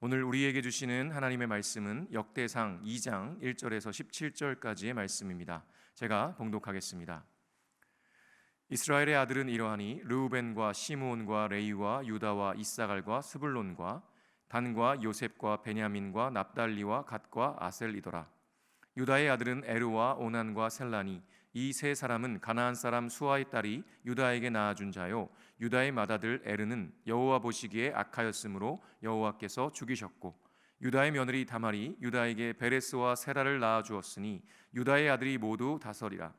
오늘 우리에게 주시는 하나님의 말씀은 역대상 2장 1절에서 17절까지의 말씀입니다. 제가 봉독하겠습니다. 이스라엘의 아들은 이러하니 르우벤과 시므온과 레이와 유다와 이사갈과 스불론과 단과 요셉과 베냐민과 납달리와 갓과 아셀이더라. 유다의 아들은 에르와 오난과 셀라니 이 세 사람은 가나안 사람 수아의 딸이 유다에게 낳아준 자요 유다의 맏아들 에르는 여호와 보시기에 악하였으므로 여호와께서 죽이셨고 유다의 며느리 다말이 유다에게 베레스와 세라를 낳아 주었으니 유다의 아들이 모두 다설이라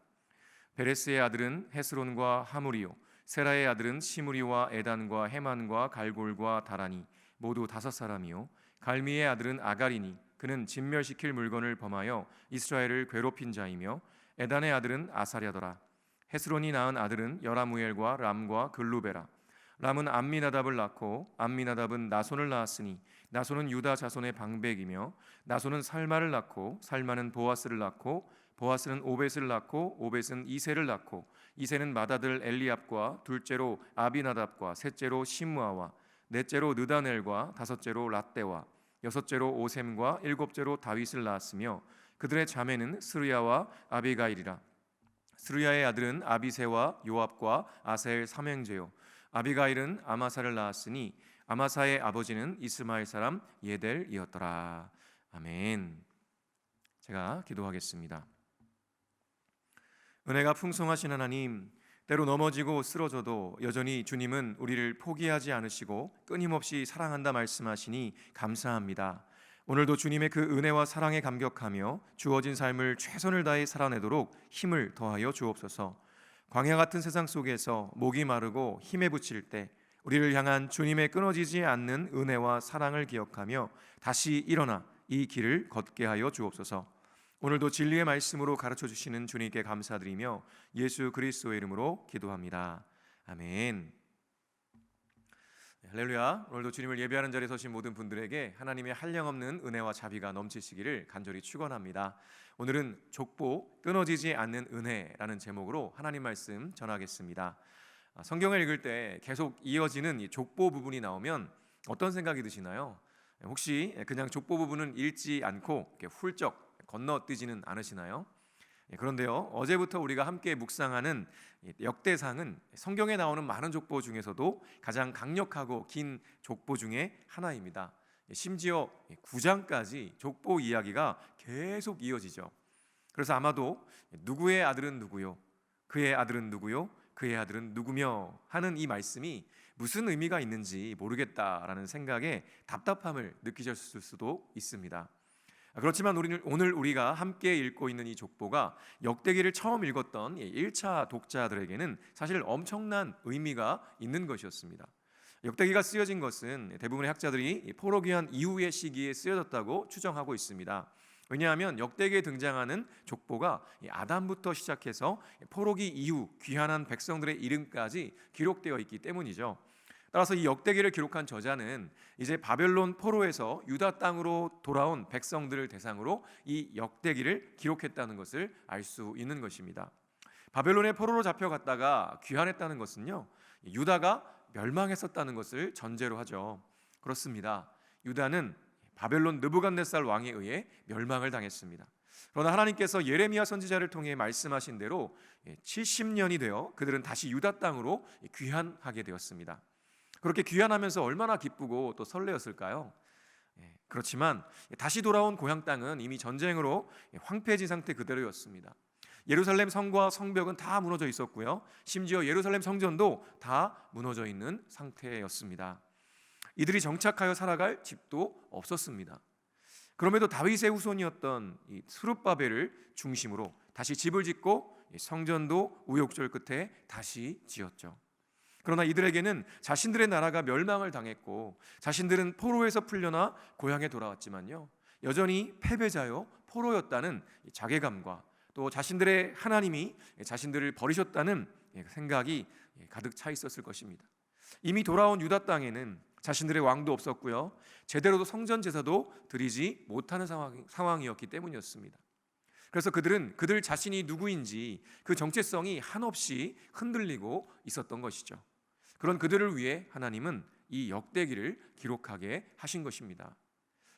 베레스의 아들은 헤스론과 하무리요 세라의 아들은 시무리와 에단과 헤만과 갈골과 다라니 모두 다섯 사람이요. 갈미의 아들은 아가리니 그는 진멸시킬 물건을 범하여 이스라엘을 괴롭힌 자이며 에단의 아들은 아사랴더라. 헤스론이 낳은 아들은 여라무엘과 람과 글루베라. 람은 암미나답을 낳고 암미나답은 나손을 낳았으니 나손은 유다 자손의 방백이며 나손은 살마를 낳고 살마는 보아스를 낳고 보아스는 오벳을 낳고 오벳은 이세를 낳고 이세는 맏아들 엘리압과 둘째로 아비나답과 셋째로 시므아와 넷째로 느다넬과 다섯째로 라떼와 여섯째로 오셈과 일곱째로 다윗을 낳았으며 그들의 자매는 스루야와 아비가일이라 스루야의 아들은 아비세와 요압과 아사엘 삼형제요 아비가일은 아마사를 낳았으니 아마사의 아버지는 이스마엘 사람 예델이었더라. 아멘. 제가 기도하겠습니다. 은혜가 풍성하신 하나님, 때로 넘어지고 쓰러져도 여전히 주님은 우리를 포기하지 않으시고 끊임없이 사랑한다 말씀하시니 감사합니다. 오늘도 주님의 그 은혜와 사랑에 감격하며 주어진 삶을 최선을 다해 살아내도록 힘을 더하여 주옵소서. 광야 같은 세상 속에서 목이 마르고 힘에 부칠 때 우리를 향한 주님의 끊어지지 않는 은혜와 사랑을 기억하며 다시 일어나 이 길을 걷게 하여 주옵소서. 오늘도 진리의 말씀으로 가르쳐 주시는 주님께 감사드리며 예수 그리스도의 이름으로 기도합니다. 아멘. 네, 할렐루야. 오늘도 주님을 예배하는 자리에 서신 모든 분들에게 하나님의 한량없는 은혜와 자비가 넘치시기를 간절히 축원합니다. 오늘은 족보 끊어지지 않는 은혜라는 제목으로 하나님 말씀 전하겠습니다. 아, 성경을 읽을 때 계속 이어지는 이 족보 부분이 나오면 어떤 생각이 드시나요? 혹시 그냥 족보 부분은 읽지 않고 훌쩍 건너뛰지는 않으시나요? 예, 그런데요 어제부터 우리가 함께 묵상하는 이 역대상은 성경에 나오는 많은 족보 중에서도 가장 강력하고 긴 족보 중에 하나입니다. 예, 심지어 9장까지 족보 이야기가 계속 이어지죠. 그래서 아마도 누구의 아들은 누구요, 그의 아들은 누구요, 그의 아들은 누구며 하는 이 말씀이 무슨 의미가 있는지 모르겠다라는 생각에 답답함을 느끼셨을 수도 있습니다. 그렇지만 우리는 오늘 우리가 함께 읽고 있는 이 족보가 역대기를 처음 읽었던 1차 독자들에게는 사실 엄청난 의미가 있는 것이었습니다. 역대기가 쓰여진 것은 대부분의 학자들이 포로 귀환 이후의 시기에 쓰여졌다고 추정하고 있습니다. 왜냐하면 역대기에 등장하는 족보가 아담부터 시작해서 포로기 이후 귀환한 백성들의 이름까지 기록되어 있기 때문이죠. 따라서 이 역대기를 기록한 저자는 이제 바벨론 포로에서 유다 땅으로 돌아온 백성들을 대상으로 이 역대기를 기록했다는 것을 알 수 있는 것입니다. 바벨론의 포로로 잡혀갔다가 귀환했다는 것은요. 유다가 멸망했었다는 것을 전제로 하죠. 그렇습니다. 유다는 바벨론 느부갓네살 왕에 의해 멸망을 당했습니다. 그러나 하나님께서 예레미야 선지자를 통해 말씀하신 대로 70년이 되어 그들은 다시 유다 땅으로 귀환하게 되었습니다. 그렇게 귀환하면서 얼마나 기쁘고 또 설레었을까요? 예, 그렇지만 다시 돌아온 고향 땅은 이미 전쟁으로 황폐해진 상태 그대로였습니다. 예루살렘 성과 성벽은 다 무너져 있었고요. 심지어 예루살렘 성전도 다 무너져 있는 상태였습니다. 이들이 정착하여 살아갈 집도 없었습니다. 그럼에도 다윗의 후손이었던 이 스룹바벨을 중심으로 다시 집을 짓고 성전도 우욕절 끝에 다시 지었죠. 그러나 이들에게는 자신들의 나라가 멸망을 당했고 자신들은 포로에서 풀려나 고향에 돌아왔지만요. 여전히 패배자요 포로였다는 자괴감과 또 자신들의 하나님이 자신들을 버리셨다는 생각이 가득 차 있었을 것입니다. 이미 돌아온 유다 땅에는 자신들의 왕도 없었고요. 제대로도 성전 제사도 드리지 못하는 상황, 이었기 때문이었습니다. 그래서 그들은 그들 자신이 누구인지 그 정체성이 한없이 흔들리고 있었던 것이죠. 그런 그들을 위해 하나님은 이 역대기를 기록하게 하신 것입니다.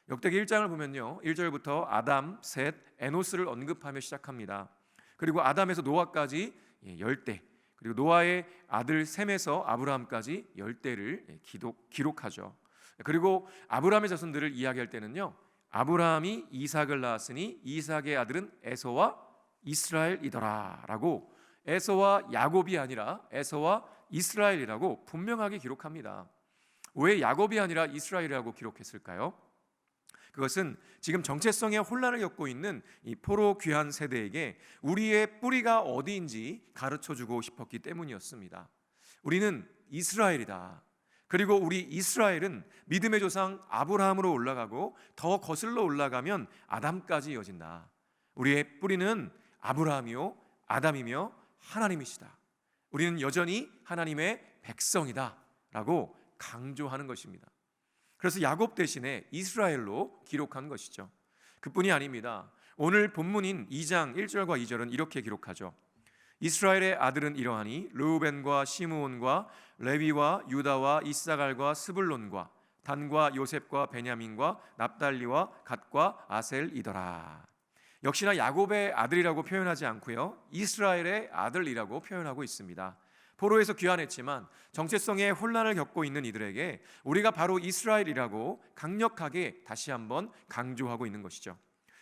역대기 1장을 보면요. 1절부터 아담, 셋, 에노스를 언급하며 시작합니다. 그리고 아담에서 노아까지 예, 열대, 그리고 노아의 아들 셈에서 아브라함까지 열대를 예, 기록하죠. 그리고 아브라함의 자손들을 이야기할 때는요. 아브라함이 이삭을 낳았으니 이삭의 아들은 에서와 이스라엘이더라라고 에서와 야곱이 아니라 에서와 이스라엘이라고 분명하게 기록합니다. 왜 야곱이 아니라 이스라엘이라고 기록했을까요? 그것은 지금 정체성의 혼란을 겪고 있는 이 포로 귀한 세대에게 우리의 뿌리가 어디인지 가르쳐 주고 싶었기 때문이었습니다. 우리는 이스라엘이다. 그리고 우리 이스라엘은 믿음의 조상 아브라함으로 올라가고 더 거슬러 올라가면 아담까지 이어진다. 우리의 뿌리는 아브라함이요 아담이며 하나님이시다. 우리는 여전히 하나님의 백성이다라고 강조하는 것입니다. 그래서 야곱 대신에 이스라엘로 기록한 것이죠. 그뿐이 아닙니다. 오늘 본문인 2장 1절과 2절은 이렇게 기록하죠. 이스라엘의 아들은 이러하니 르우벤과 시므온과 레위와 유다와 이사갈과 스불론과 단과 요셉과 베냐민과 납달리와 갓과 아셀이더라. 역시나 야곱의 아들이라고 표현하지 않고요. 이스라엘의 아들이라고 표현하고 있습니다. 포로에서 귀환했지만 정체성의 혼란을 겪고 있는 이들에게 우리가 바로 이스라엘이라고 강력하게 다시 한번 강조하고 있는 것이죠.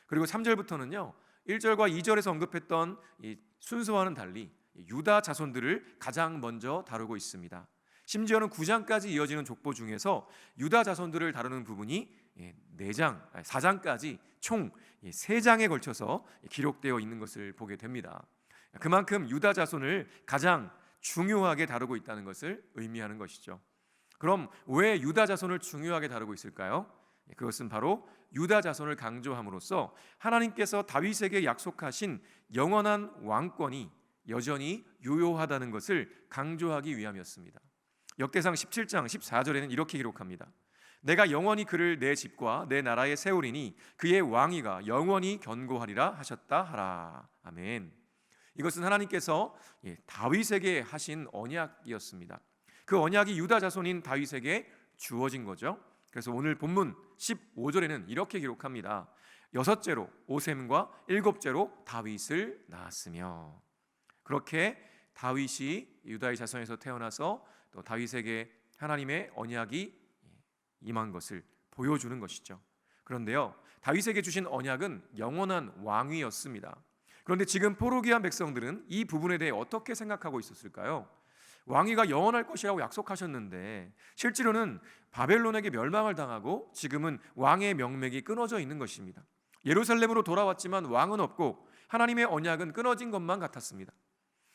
그리고 3절부터는요. 1절과 2절에서 언급했던 이 순서와는 달리 유다 자손들을 가장 먼저 다루고 있습니다. 심지어는 9장까지 이어지는 족보 중에서 유다 자손들을 다루는 부분이 4장, 4장까지 총 3장에 걸쳐서 기록되어 있는 것을 보게 됩니다. 그만큼 유다 자손을 가장 중요하게 다루고 있다는 것을 의미하는 것이죠. 그럼 왜 유다 자손을 중요하게 다루고 있을까요? 그것은 바로 유다 자손을 강조함으로써 하나님께서 다윗에게 약속하신 영원한 왕권이 여전히 유효하다는 것을 강조하기 위함이었습니다. 역대상 17장 14절에는 이렇게 기록합니다. 내가 영원히 그를 내 집과 내 나라에 세우리니 그의 왕위가 영원히 견고하리라 하셨다 하라. 아멘. 이것은 하나님께서 예, 다윗에게 하신 언약이었습니다. 그 언약이 유다 자손인 다윗에게 주어진 거죠. 그래서 오늘 본문 15절에는 이렇게 기록합니다. 여섯째로 오셈과 일곱째로 다윗을 낳았으며 그렇게 다윗이 유다의 자손에서 태어나서 또 다윗에게 하나님의 언약이 임한 것을 보여주는 것이죠. 그런데요, 다윗에게 주신 언약은 영원한 왕위였습니다. 그런데 지금 포로기한 백성들은 이 부분에 대해 어떻게 생각하고 있었을까요? 왕위가 영원할 것이라고 약속하셨는데 실제로는 바벨론에게 멸망을 당하고 지금은 왕의 명맥이 끊어져 있는 것입니다. 예루살렘으로 돌아왔지만 왕은 없고 하나님의 언약은 끊어진 것만 같았습니다.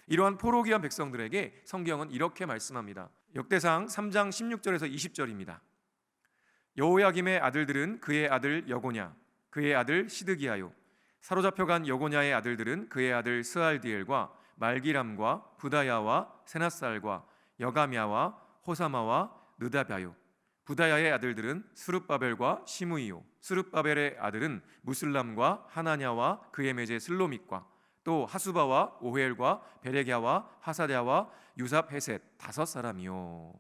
이러한 포로기한 백성들에게 성경은 이렇게 말씀합니다. 역대상 3장 16절에서 20절입니다. 여호야김의 아들들은 그의 아들 여고냐, 그의 아들 시드기야요. 사로잡혀간 여고냐의 아들들은 그의 아들 스알디엘과 말기람과 부다야와 세나살과 여가미야와 호사마와 느다바요. 부다야의 아들들은 수룹바벨과 시므이요. 수룹바벨의 아들은 무슬람과 하나냐와 그의 매제 슬로믹과 또 하수바와 오헬과 베레갸와 하사랴와 유삽 헤셋 다섯 사람이요.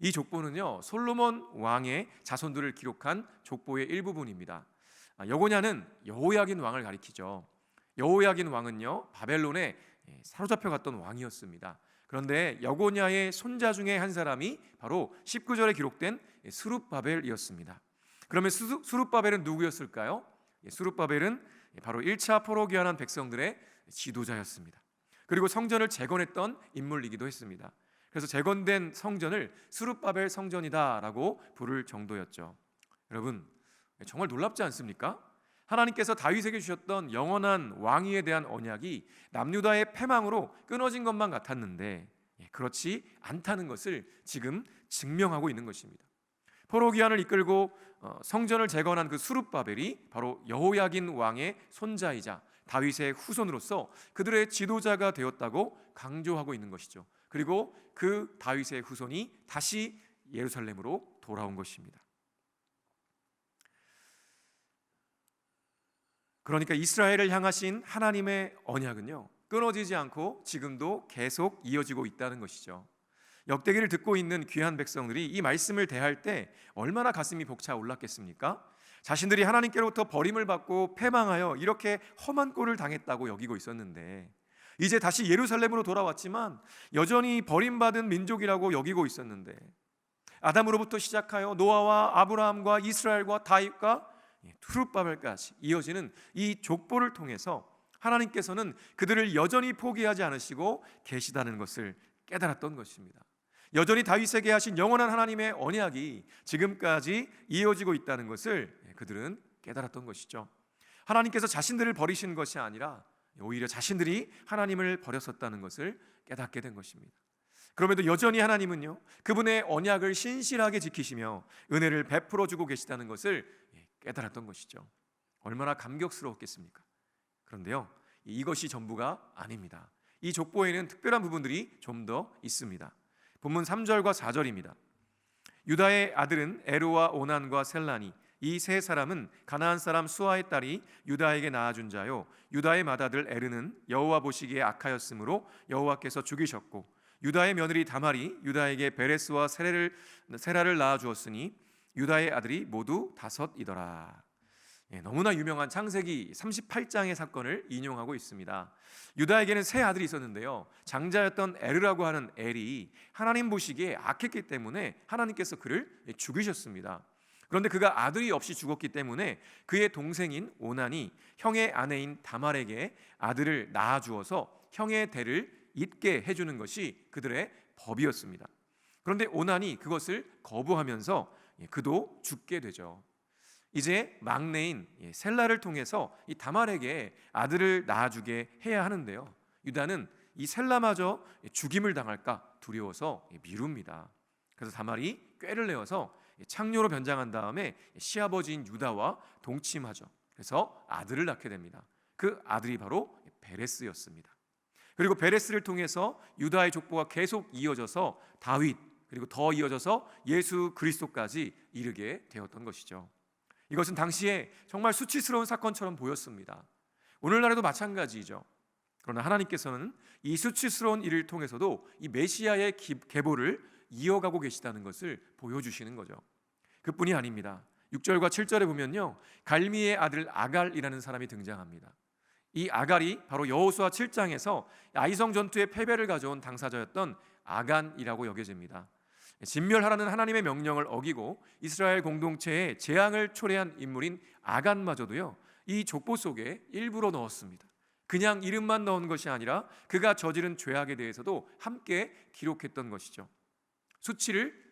이 족보는요 솔로몬 왕의 자손들을 기록한 족보의 일부분입니다. 아, 여고냐는 여호야긴 왕을 가리키죠. 여호야긴 왕은요 바벨론에 예, 사로잡혀 갔던 왕이었습니다. 그런데 여고냐의 손자 중에 한 사람이 바로 19절에 기록된 수룹바벨이었습니다. 그러면 수룹바벨은 누구였을까요? 예, 수룹바벨은 바로 1차 포로 귀환한 백성들의 지도자였습니다. 그리고 성전을 재건했던 인물이기도 했습니다. 그래서 재건된 성전을 수룹바벨 성전이다라고 부를 정도였죠. 여러분 정말 놀랍지 않습니까? 하나님께서 다윗에게 주셨던 영원한 왕위에 대한 언약이 남유다의 패망으로 끊어진 것만 같았는데 예, 그렇지 않다는 것을 지금 증명하고 있는 것입니다. 포로 기한을 이끌고 어, 성전을 재건한 그 수룹바벨이 바로 여호야긴 왕의 손자이자 다윗의 후손으로서 그들의 지도자가 되었다고 강조하고 있는 것이죠. 그리고 그 다윗의 후손이 다시 예루살렘으로 돌아온 것입니다. 그러니까 이스라엘을 향하신 하나님의 언약은요 끊어지지 않고 지금도 계속 이어지고 있다는 것이죠. 역대기를 듣고 있는 귀한 백성들이 이 말씀을 대할 때 얼마나 가슴이 벅차 올랐겠습니까? 자신들이 하나님께로부터 버림을 받고 패망하여 이렇게 험한 꼴을 당했다고 여기고 있었는데 이제 다시 예루살렘으로 돌아왔지만 여전히 버림받은 민족이라고 여기고 있었는데 아담으로부터 시작하여 노아와 아브라함과 이스라엘과 다윗과 투르바벨까지 이어지는 이 족보를 통해서 하나님께서는 그들을 여전히 포기하지 않으시고 계시다는 것을 깨달았던 것입니다. 여전히 다윗에게 하신 영원한 하나님의 언약이 지금까지 이어지고 있다는 것을 그들은 깨달았던 것이죠. 하나님께서 자신들을 버리신 것이 아니라 오히려 자신들이 하나님을 버렸었다는 것을 깨닫게 된 것입니다. 그럼에도 여전히 하나님은요, 그분의 언약을 신실하게 지키시며 은혜를 베풀어 주고 계시다는 것을 깨달았던 것이죠. 얼마나 감격스러웠겠습니까? 그런데요, 이것이 전부가 아닙니다. 이 족보에는 특별한 부분들이 좀 더 있습니다. 본문 3절과 4절입니다. 유다의 아들은 에로와 오난과 셀란이 이 세 사람은 가나안 사람 수아의 딸이 유다에게 낳아준 자요 유다의 맏아들 에르는 여호와 보시기에 악하였으므로 여호와께서 죽이셨고 유다의 며느리 다말이 유다에게 베레스와 세라를 세라를 낳아 주었으니 유다의 아들이 모두 다섯이더라. 예, 너무나 유명한 창세기 38장의 사건을 인용하고 있습니다. 유다에게는 세 아들이 있었는데요. 장자였던 에르라고 하는 엘이 하나님 보시기에 악했기 때문에 하나님께서 그를 죽이셨습니다. 그런데 그가 아들이 없이 죽었기 때문에 그의 동생인 오난이 형의 아내인 다말에게 아들을 낳아 주어서 형의 대를 잇게 해 주는 것이 그들의 법이었습니다. 그런데 오난이 그것을 거부하면서 예, 그도 죽게 되죠. 이제 막내인 예, 셀라를 통해서 이 다말에게 아들을 낳아주게 해야 하는데요. 유다는 이 셀라마저 죽임을 당할까 두려워서 예, 미룹니다. 그래서 다말이 꾀를 내어서 창녀로 변장한 다음에 시아버지인 유다와 동침하죠. 그래서 아들을 낳게 됩니다. 그 아들이 바로 베레스였습니다. 그리고 베레스를 통해서 유다의 족보가 계속 이어져서 다윗 그리고 더 이어져서 예수 그리스도까지 이르게 되었던 것이죠. 이것은 당시에 정말 수치스러운 사건처럼 보였습니다. 오늘날에도 마찬가지이죠. 그러나 하나님께서는 이 수치스러운 일을 통해서도 이 메시아의 기- 계보를 이어가고 계시다는 것을 보여주시는 거죠. 그뿐이 아닙니다. 6절과 7절에 보면요. 갈미의 아들 아갈이라는 사람이 등장합니다. 이 아갈이 바로 여호수아 7장에서 아이성 전투의 패배를 가져온 당사자였던 아간이라고 여겨집니다. 진멸하라는 하나님의 명령을 어기고 이스라엘 공동체에 재앙을 초래한 인물인 아간마저도요. 이 족보 속에 일부러 넣었습니다. 그냥 이름만 넣은 것이 아니라 그가 저지른 죄악에 대해서도 함께 기록했던 것이죠. 수치를 예,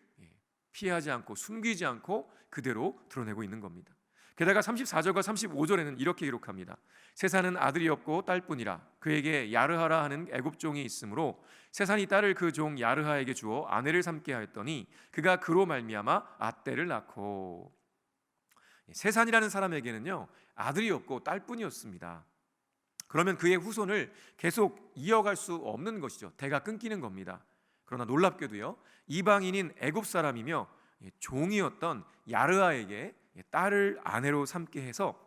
피하지 않고 숨기지 않고 그대로 드러내고 있는 겁니다. 게다가 34절과 35절에는 이렇게 기록합니다. 세산은 아들이 없고 딸뿐이라 그에게 야르하라 하는 애굽 종이 있으므로 세산이 딸을 그 종 야르하에게 주어 아내를 삼게 하였더니 그가 그로 말미암아 아떼를 낳고 예, 세산이라는 사람에게는요 아들이 없고 딸뿐이었습니다. 그러면 그의 후손을 계속 이어갈 수 없는 것이죠. 대가 끊기는 겁니다. 그러나 놀랍게도요 이방인인 애굽 사람이며 예, 종이었던 야르하에게 예, 딸을 아내로 삼게 해서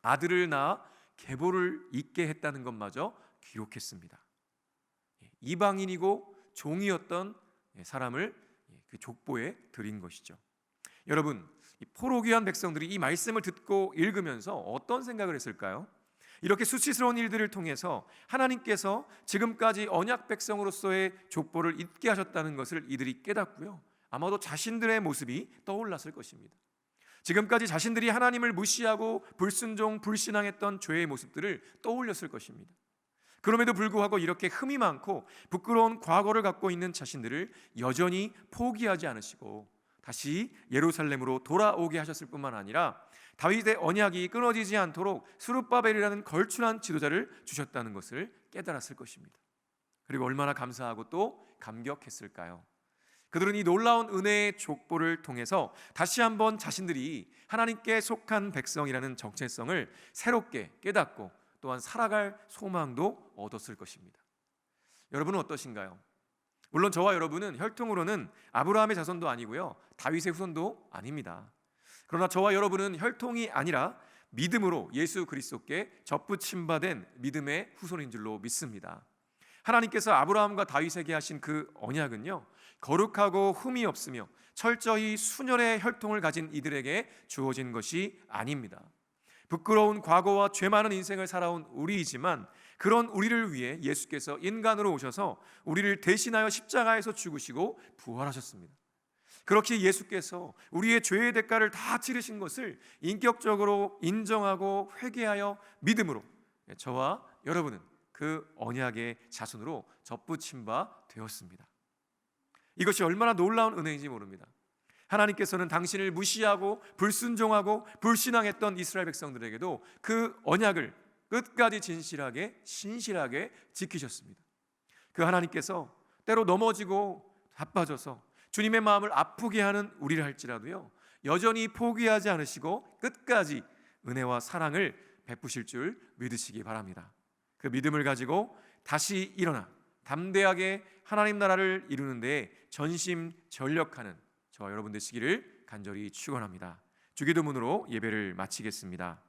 아들을 낳아 계보를 잇게 했다는 것마저 기록했습니다. 예, 이방인이고 종이었던 예, 사람을 예, 그 족보에 드린 것이죠. 여러분, 이 포로귀한 백성들이 이 말씀을 듣고 읽으면서 어떤 생각을 했을까요? 이렇게 수치스러운 일들을 통해서 하나님께서 지금까지 언약 백성으로서의 족보를 잊게 하셨다는 것을 이들이 깨닫고요. 아마도 자신들의 모습이 떠올랐을 것입니다. 지금까지 자신들이 하나님을 무시하고 불순종, 불신앙했던 죄의 모습들을 떠올렸을 것입니다. 그럼에도 불구하고 이렇게 흠이 많고 부끄러운 과거를 갖고 있는 자신들을 여전히 포기하지 않으시고 다시 예루살렘으로 돌아오게 하셨을 뿐만 아니라 다윗의 언약이 끊어지지 않도록 수르바벨이라는 걸출한 지도자를 주셨다는 것을 깨달았을 것입니다. 그리고 얼마나 감사하고 또 감격했을까요? 그들은 이 놀라운 은혜의 족보를 통해서 다시 한번 자신들이 하나님께 속한 백성이라는 정체성을 새롭게 깨닫고 또한 살아갈 소망도 얻었을 것입니다. 여러분은 어떠신가요? 물론 저와 여러분은 혈통으로는 아브라함의 자손도 아니고요. 다윗의 후손도 아닙니다. 그러나 저와 여러분은 혈통이 아니라 믿음으로 예수 그리스도께 접붙임 받은 믿음의 후손인 줄로 믿습니다. 하나님께서 아브라함과 다윗에게 하신 그 언약은요. 거룩하고 흠이 없으며 철저히 순혈의 혈통을 가진 이들에게 주어진 것이 아닙니다. 부끄러운 과거와 죄 많은 인생을 살아온 우리이지만 그런 우리를 위해 예수께서 인간으로 오셔서 우리를 대신하여 십자가에서 죽으시고 부활하셨습니다. 그렇게 예수께서 우리의 죄의 대가를 다 치르신 것을 인격적으로 인정하고 회개하여 믿음으로 저와 여러분은 그 언약의 자손으로 접붙임 바 되었습니다. 이것이 얼마나 놀라운 은혜인지 모릅니다. 하나님께서는 당신을 무시하고 불순종하고 불신앙했던 이스라엘 백성들에게도 그 언약을 끝까지 진실하게 신실하게 지키셨습니다. 그 하나님께서 때로 넘어지고 바빠져서 주님의 마음을 아프게 하는 우리를 할지라도요 여전히 포기하지 않으시고 끝까지 은혜와 사랑을 베푸실 줄 믿으시기 바랍니다. 그 믿음을 가지고 다시 일어나 담대하게 하나님 나라를 이루는데 전심 전력하는 저와 여러분 되시기를 간절히 축원합니다. 주기도문으로 예배를 마치겠습니다.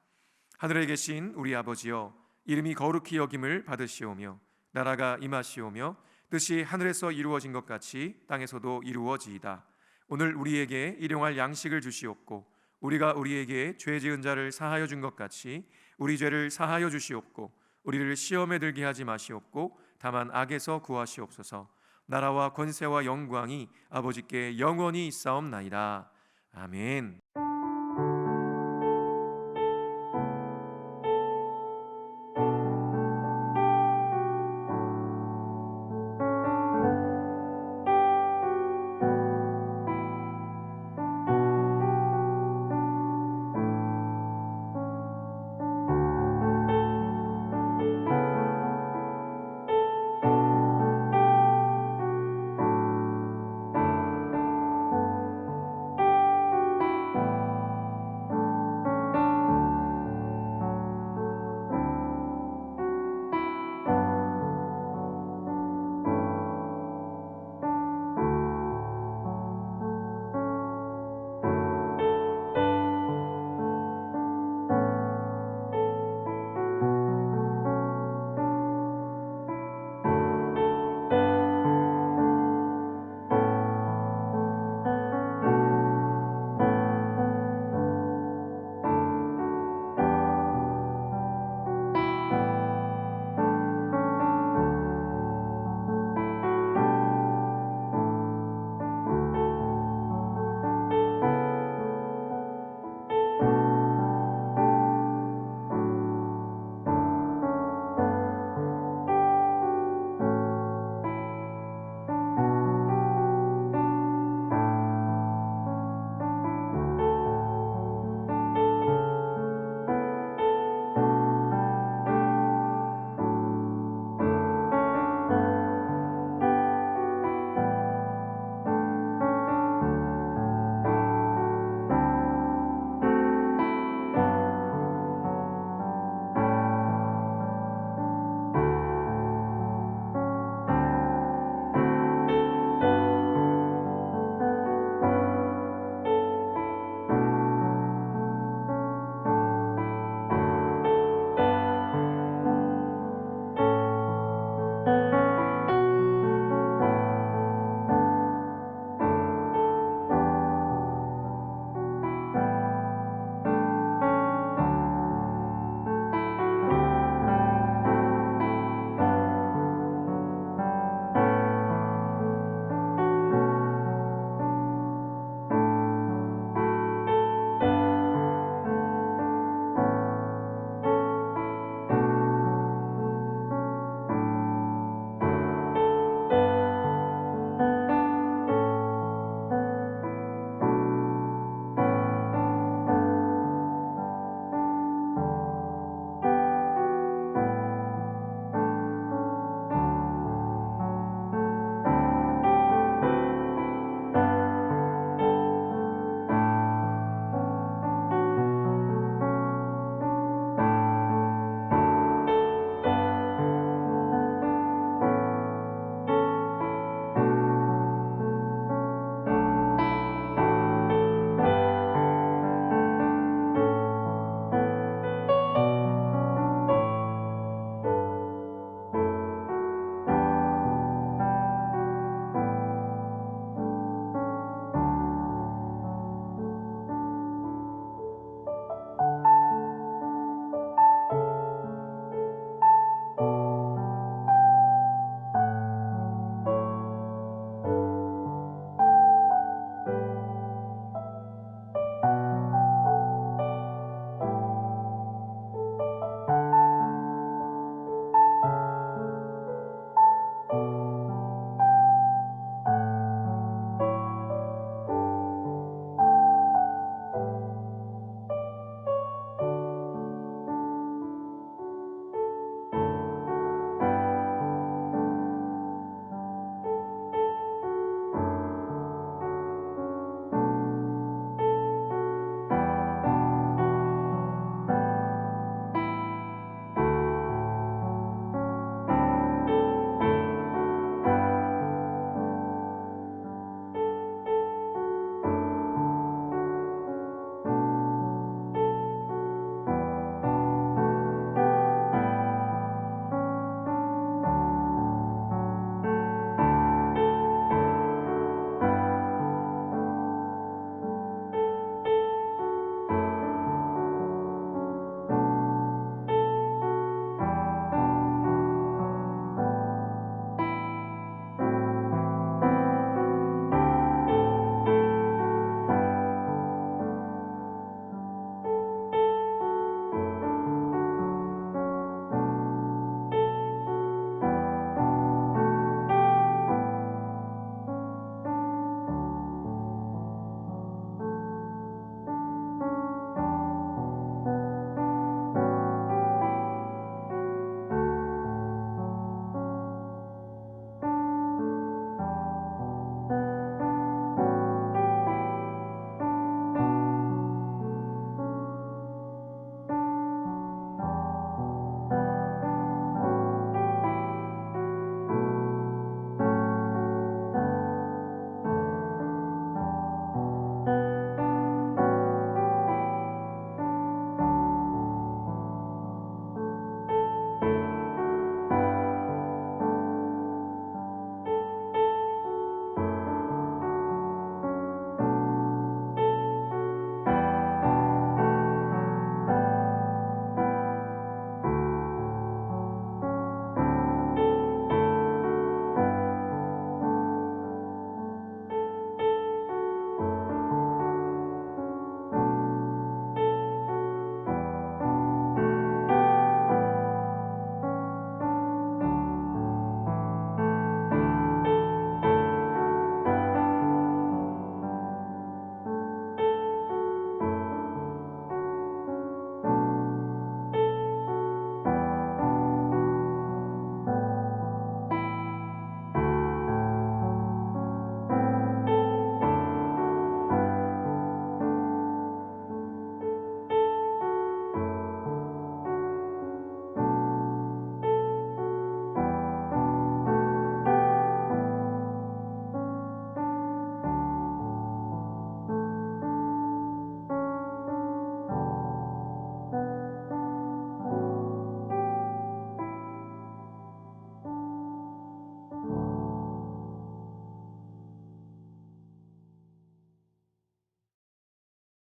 하늘에 계신 우리 아버지여 이름이 거룩히 여김을 받으시오며 나라가 임하시오며 뜻이 하늘에서 이루어진 것 같이 땅에서도 이루어지이다. 오늘 우리에게 일용할 양식을 주시옵고 우리가 우리에게 죄 지은 자를 사하여 준 것 같이 우리 죄를 사하여 주시옵고 우리를 시험에 들게 하지 마시옵고 다만 악에서 구하시옵소서. 나라와 권세와 영광이 아버지께 영원히 있사옵나이다. 아멘